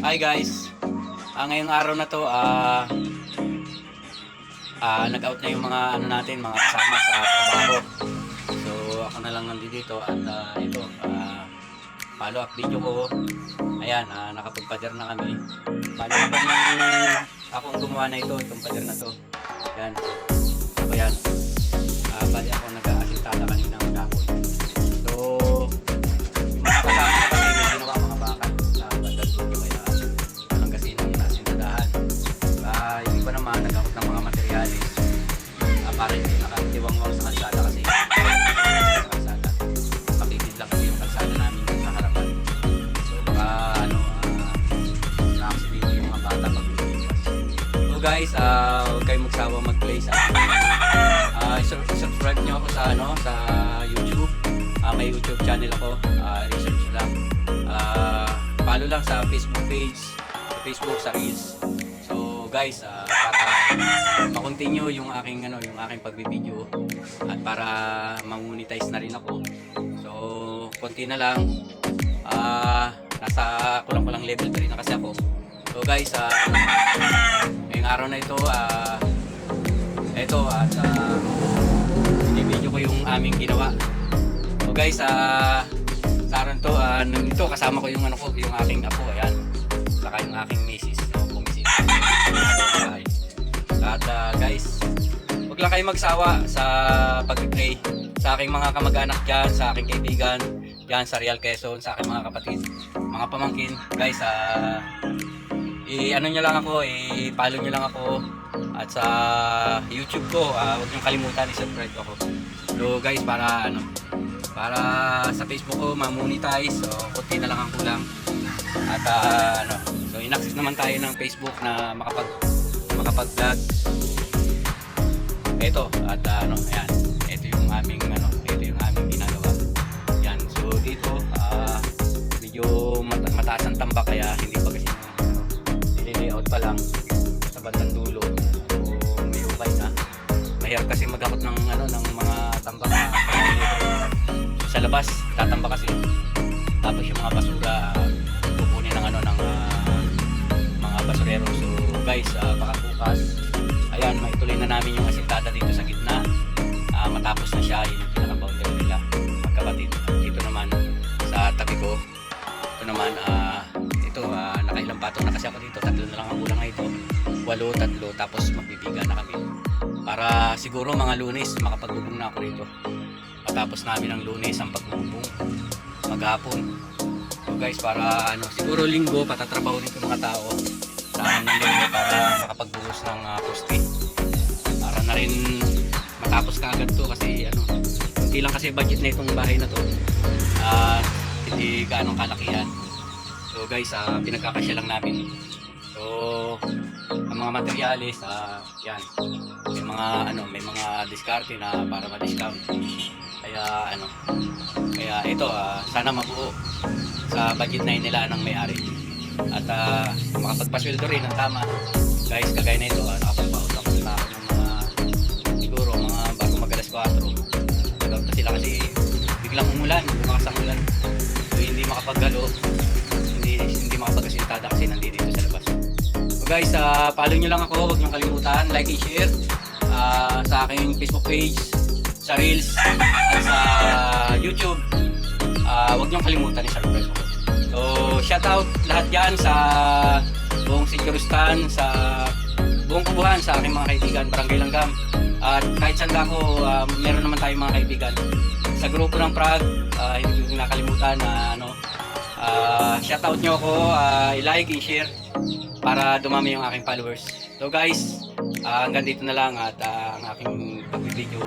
Hi guys. Ah, ngayong araw na to, ah ah nag-out na yung mga ano natin, mga kasama sa trabaho. So, ako na lang nandito at ah, ito, ah follow up video ko. Ayan, ah, nakapagpader na kami. Bali pa yung ako ang gumawa na ito, itong pader na to. Yan. So, yan. Guys, ah, huwag kayong magsawa mag-play sa akin. Ah, sur- subscribe nyo ako sa ano, sa YouTube. Ah, may YouTube channel ako. Ah, research lang. Ah, follow lang sa Facebook page, sa Facebook sa Reels. So guys, ah, para ma-continue yung aking ano, yung aking pagbibideo at para ma-monetize na rin ako. So, konti na lang. Ah, nasa kulang-kulang level 3 na kasi ako. So guys, ah, ngayong araw na ito, ah, ito at uh, video ko yung aming ginawa. So guys, ah, sa araw to, ah, nandito kasama ko yung ano ko, yung aking apo, ayan. Saka yung aking misis, so. Bahay. At ah, guys, huwag lang kayo magsawa sa pag-pray sa aking mga kamag-anak dyan, sa aking kaibigan dyan sa Real Quezon, sa aking mga kapatid, mga pamangkin. Guys, ah, i-ano nyo lang ako, i-follow nyo lang ako at sa YouTube ko, ah, huwag nyo kalimutan i-subscribe ako. So guys, para ano, para sa Facebook ko ma-monetize, so kunti na lang ang kulang. At ah, ano, so in-access naman tayo ng Facebook na makapag makapag-vlog. Ito, at ah, ano, ayan. Ito yung aming ano, ito yung aming ginagawa. Yan. So dito, ah, medyo mat- mataas ang tambak kaya lang sa bandang dulo. So may ukay na. Mahirap kasi maghakot ng ano ng mga tambak na sa labas, tatamba kasi. Tapos yung mga basura kukunin ng ano ng ah, mga basurero. So guys, ah, baka bukas ayan, maituloy na namin yung asintada dito sa gitna. Ah, matapos na siya, yun yung pinaka-boundary nila. Magkapatid. Dito naman sa tabi ko. Ito naman, ah, nakailang patong na kasi ako dito. Tatlo na lang ang kulang ito. Walo, tatlo, tapos magbibiga na kami. Para siguro mga lunes, makapagbubong na ako rito. Matapos namin ang lunes ang pagbubong. Maghapon. So guys, para ano, siguro linggo, patatrabaho nito mga tao sa amin ng linggo para makapagbuhos ng uh, poste. Para na rin matapos ka agad to kasi ano, hindi lang kasi budget na itong bahay na to. At hindi gaano kalakihan. So guys, ah, pinagkakasya lang namin. So, ang mga materyales, ah, yan. May mga ano, may mga diskarte na para ma-discount. Kaya ano, kaya ito, ah, sana mabuo sa budget na nila ng may-ari. At uh, makapagpasweldo rin ng tama. Guys, kagaya na ito, uh, nakapagpaut ako sa tao ng mga siguro mga bago mag alas 4. Nagawin na sila kasi biglang umulan, lumakas ang ulan. So hindi makapagalo, hindi hindi makapagasintada kasi nandito dito sa labas. So guys, uh, follow nyo lang ako, huwag nyo kalimutan, like and share ah, sa aking Facebook page, sa Reels, at sa YouTube. Ah, huwag nyo kalimutan i-subscribe ako. So, shout out lahat dyan sa buong Sigurustan, sa buong kubuhan, sa aking mga kaibigan, Barangay Langgam. At kahit saan ako, ah, meron naman tayong mga kaibigan. Sa grupo ng Prague, ah, hindi ko nakalimutan na ano, ah, shout out nyo ako, ah, i-like and share para dumami yung aking followers. So guys, ah, hanggang dito na lang at ah, ang aking pagbibideo.